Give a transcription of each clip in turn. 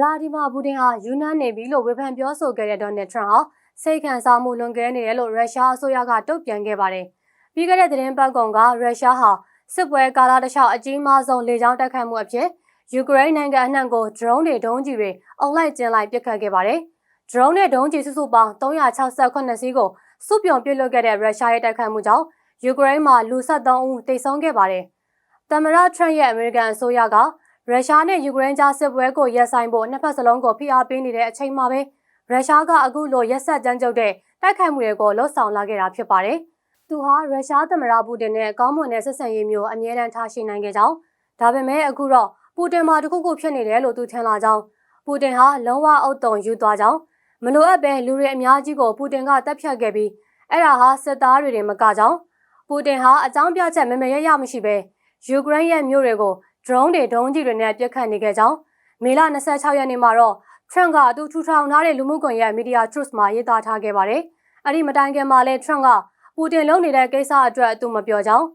လာဒီမာပူတင်ဟာယူနန်နေပြီလို့ဝေဖန်ပြောဆိုခဲ့တဲ့ဒေါ်နယ်ထရန့်ဟာစိတ်ခံစားမှုလွန်ကဲနေတယ်လို့ရုရှားအစိုးရကတုံ့ပြန်ခဲ့ပါတယ်။ပြီးခဲ့တဲ့သတင်းပတ်ကောင်ကရုရှားဟာစစ်ပွဲကာလတစ်လျှောက်အကြီးမားဆုံးလေကြောင်းတိုက်ခိုက်မှုအဖြစ်ယူကရိန်းနိုင်ငံအနှံ့ကို drone တွေဒုံးကျည်တွေအုံလိုက်ကျင်းလိုက်ပစ်ခတ်ခဲ့ပါတယ်။ drone နဲ့ဒုံးကျည်စုစုပေါင်း368စီးကိုစုပြုံပစ်လွှတ်ခဲ့တဲ့ရုရှားရဲ့တိုက်ခိုက်မှုကြောင့်ယူကရိန်းမှာလူ73ဦးသေဆုံးခဲ့ပါတယ်။သမ္မတထရန့်ရဲ့အမေရိကန်အစိုးရက ရုရှားနဲ့ယူကရိန်းကြားစစ်ပွဲကိုရပ်ဆိုင်ဖို့နှစ်ဖက်စလုံးကိုဖိအားပေးနေတဲ့အချိန်မှာပဲရုရှားကအခုလိုရက်ဆက်ကြမ်းကြုတ်တဲ့တိုက်ခိုက်မှုတွေကိုလှုပ်ဆောင်လာခဲ့တာဖြစ်ပါတယ်။သူဟာရုရှားသမ္မတပူတင်နဲ့ကောင်းမွန်တဲ့ဆက်ဆံရေးမျိုးအမြဲတမ်းထားရှိနိုင်ခဲ့ကြောင်းဒါပေမဲ့အခုတော့ပူတင်မှာတခုခုဖြစ်နေတယ်လို့သူထင်လာကြောင်းပူတင်ဟာလုံးဝအုပ်တုံယူသွားကြောင်းမလိုအပ်ပဲလူတွေအများကြီးကိုပူတင်ကတပ်ဖြတ်ခဲ့ပြီးအဲ့ဒါဟာစစ်သားတွေတင်မကကြောင်းပူတင်ဟာအကြောင်းပြချက်မမရရမရှိပဲယူကရိန်းရဲ့မြို့တွေကို drone တွေဒုံးကျည်တွေနဲ့ပစ်ခတ်နေခဲ့ကြောင်းမေလ26ရက်နေ့မှာတော့ Trump ကသူထူထောင်ထားတဲ့လူမှုကွန်ရက် Media Truth မှာရေးသားထားခဲ့ပါတယ်။အဲ့ဒီမတိုင်ခင်မှာလည်း Trump ကပူတင်လုပ်နေတဲ့ကိစ္စအတွက်သူမပြောကြောင်း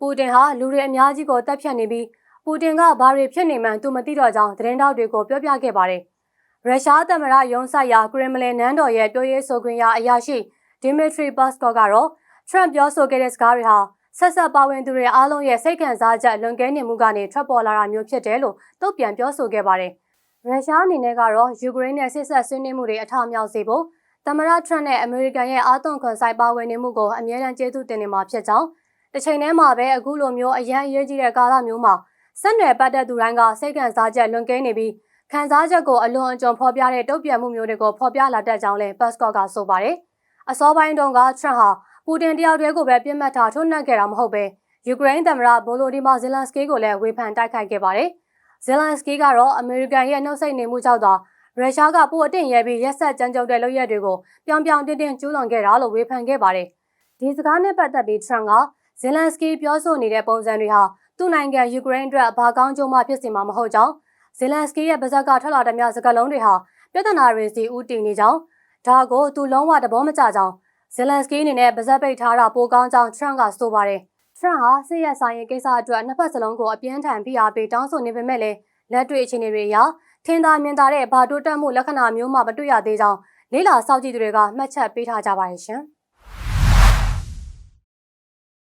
ပူတင်ဟာလူတွေအများကြီးကိုတပ်ဖြတ်နေပြီးပူတင်ကဘာတွေဖြစ်နေမှန်းသူမသိတော့ကြောင်းသတင်းတောက်တွေကိုပြောပြခဲ့ပါတယ်။ရုရှားသမ္မတယုံဆိုင်ရာကရမလင်နန်းတော်ရဲ့ပြောရေးဆိုခွင့်ရအရာရှိဒီမီထရီဘတ်စကော့ကတော့ Trump ပြောဆိုခဲ့တဲ့စကားတွေဟာ ဆက်ဆက်ပါဝင်သူတွေအားလုံးရဲ့စိတ်ခံစားချက်လွန်ကဲနေမှုကနေထွက်ပေါ်လာတာမျိုးဖြစ်တယ်လို့တုံ့ပြန်ပြောဆိုခဲ့ပါတယ်။ရုရှားအနေနဲ့ကတော့ယူကရိန်းနဲ့ဆက်ဆက်ဆွေးနွေးမှုတွေအထောက်အမြောက်စေဖို့သမ္မတထရန့်နဲ့အမေရိကန်ရဲ့အာသွန်ခွန်ဆိုင်ပါဝင်နေမှုကိုအမြဲတမ်းကျေးဇူးတင်နေမှာဖြစ်ကြောင်းတစ်ချိန်တည်းမှာပဲအခုလိုမျိုးအရန်အရေးကြီးတဲ့ကာလမျိုးမှာဆက်နွယ်ပတ်သက်သူတိုင်းကစိတ်ခံစားချက်လွန်ကဲနေပြီးခံစားချက်ကိုအလွန်အကျွံဖော်ပြတဲ့တုံ့ပြန်မှုမျိုးတွေကိုဖော်ပြလာတတ်ကြောင်းလည်းပတ်စကော့ကဆိုပါတယ်။အစောပိုင်းတုန်းကထရန့်ဟာ ပူတင်တယောက်တည်းကိုပဲပြစ်မှတ်ထားထုံးနှံ့ခဲ့တာမဟုတ်ပဲယူကရိန်းသမ္မတဗိုလိုဒီမာဇီလန်စကီကိုလည်းဝေဖန်တိုက်ခိုက်ခဲ့ပါတယ်။ဇီလန်စကီကတော့အမေရိကန်ရဲ့နှုတ်ဆက်နေမှုကြောင့်သာရုရှားကပိုအတင့်ရဲပြီးရက်ဆက်ကြမ်းကြုတ်တဲ့လုပ်ရက်တွေကိုပြောင်ပြောင်တင်းတင်းကျူးလွန်ခဲ့တာလို့ဝေဖန်ခဲ့ပါတယ်။ဒီစကားနဲ့ပတ်သက်ပြီးထရန့်ကဇီလန်စကီပြောဆိုနေတဲ့ပုံစံတွေဟာသူ့နိုင်ငံယူကရိန်းအတွက်ဘာကောင်းကျိုးမှဖြစ်စေမှာမဟုတ်ကြောင်းဇီလန်စကီရဲ့ပါဇက်ကထွက်လာတဲ့များစကားလုံးတွေဟာပြဿနာတွေစီဦးတည်နေကြောင်းဒါကိုသူလုံးဝသဘောမကျကြောင်း ဇီလန်စကီအနေနဲ့ပါဇက်ပိတ်ထားတာပိုကောင်းကြောင်းထရန့်ကဆိုပါတယ်ထရန့်ဟာစစ်ရဲဆိုင်ရေးကိစ္စအတွက်နှစ်ဖက်စလုံးကိုအပြင်းထန်ဖိအားပေးတောင်းဆိုနေပေမဲ့လည်းလက်တွေ့အခြေအနေတွေအရထင်သာမြင်သာတဲ့ဘာတိုးတက်မှုလက္ခဏာမျိုးမှမတွေ့ရသေးကြောင်းလေးလာစောင့်ကြည့်သူတွေကမှတ်ချက်ပေးထားကြပါတယ်ရှင်